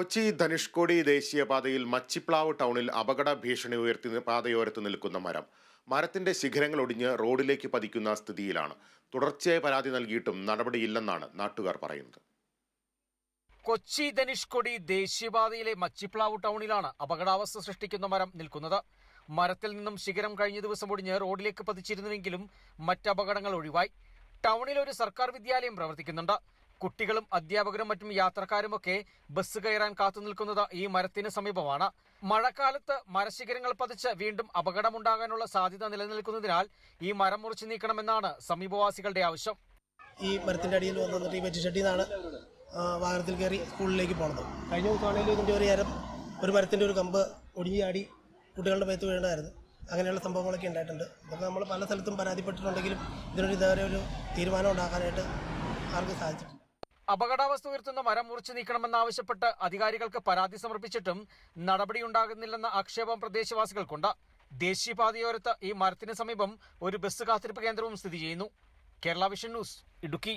കൊച്ചി ധനുഷ്കോടി ദേശീയപാതയിൽ മച്ചിപ്ലാവ് ടൗണിൽ അപകട ഭീഷണി ഉയർത്തി പാതയോരത്ത് നിൽക്കുന്ന മരം. മരത്തിന്റെ ശിഖരങ്ങൾ ഒടിഞ്ഞ് റോഡിലേക്ക് പതിക്കുന്ന സ്ഥിതിയിലാണ്. തുടർച്ചയായി പരാതി നൽകിയിട്ടും നടപടിയില്ലെന്നാണ് നാട്ടുകാർ പറയുന്നത്. കൊച്ചി ധനുഷ്കൊടി ദേശീയപാതയിലെ മച്ചിപ്ലാവ് ടൗണിലാണ് അപകടാവസ്ഥ സൃഷ്ടിക്കുന്ന മരം നിൽക്കുന്നത്. മരത്തിൽ നിന്നും ശിഖരം കഴിഞ്ഞ ദിവസം ഒടിഞ്ഞ് റോഡിലേക്ക് പതിച്ചിരുന്നുവെങ്കിലും മറ്റപകടങ്ങൾ ഒഴിവായി. ടൗണിൽ ഒരു സർക്കാർ വിദ്യാലയം പ്രവർത്തിക്കുന്നുണ്ട്. കുട്ടികളും അധ്യാപകരും മറ്റും യാത്രക്കാരുമൊക്കെ ബസ് കയറാൻ കാത്തുനിൽക്കുന്നത് ഈ മരത്തിന് സമീപമാണ്. മഴക്കാലത്ത് മരശിഖരങ്ങൾ പതിച്ച് വീണ്ടും അപകടമുണ്ടാകാനുള്ള സാധ്യത നിലനിൽക്കുന്നതിനാൽ ഈ മരം മുറിച്ചു നീക്കണമെന്നാണ് സമീപവാസികളുടെ ആവശ്യം. ഈ മരത്തിന്റെ അടിയിൽ വന്നിട്ട് ഈ വെറ്റിച്ചട്ടിയിൽ നിന്നാണ് വാഹനത്തിൽ കയറി സ്കൂളിലേക്ക് പോകുന്നത് കഴിഞ്ഞ ദിവസമാണെങ്കിലും ഇതിന്റെ ഒരു നേരം ഒരു മരത്തിന്റെ ഒരു കമ്പ് ഒടിഞ്ഞാടി കുട്ടികളുടെ മേത്ത് വീണതായിരുന്നു അങ്ങനെയുള്ള സംഭവങ്ങളൊക്കെ ഉണ്ടായിട്ടുണ്ട്. ഇതൊക്കെ നമ്മൾ പല സ്ഥലത്തും പരാതിപ്പെട്ടിട്ടുണ്ടെങ്കിലും ഇതിനൊരു ഇതുവരെ ഒരു തീരുമാനം ഉണ്ടാക്കാനായിട്ട് ആർക്കും സാധിച്ചിട്ടില്ല. അപകടാവസ്ഥ ഉയർത്തുന്ന മരം മുറിച്ചു നീക്കണമെന്നാവശ്യപ്പെട്ട് അധികാരികൾക്ക് പരാതി സമർപ്പിച്ചിട്ടും നടപടിയുണ്ടാകുന്നില്ലെന്ന ആക്ഷേപം പ്രദേശവാസികൾക്കുണ്ട്. ദേശീയപാതയോരത്ത് ഈ മരത്തിന് സമീപം ഒരു ബസ് കാത്തിരിപ്പ് കേന്ദ്രവും സ്ഥിതി ചെയ്യുന്നു. Kerala vision news Idukki.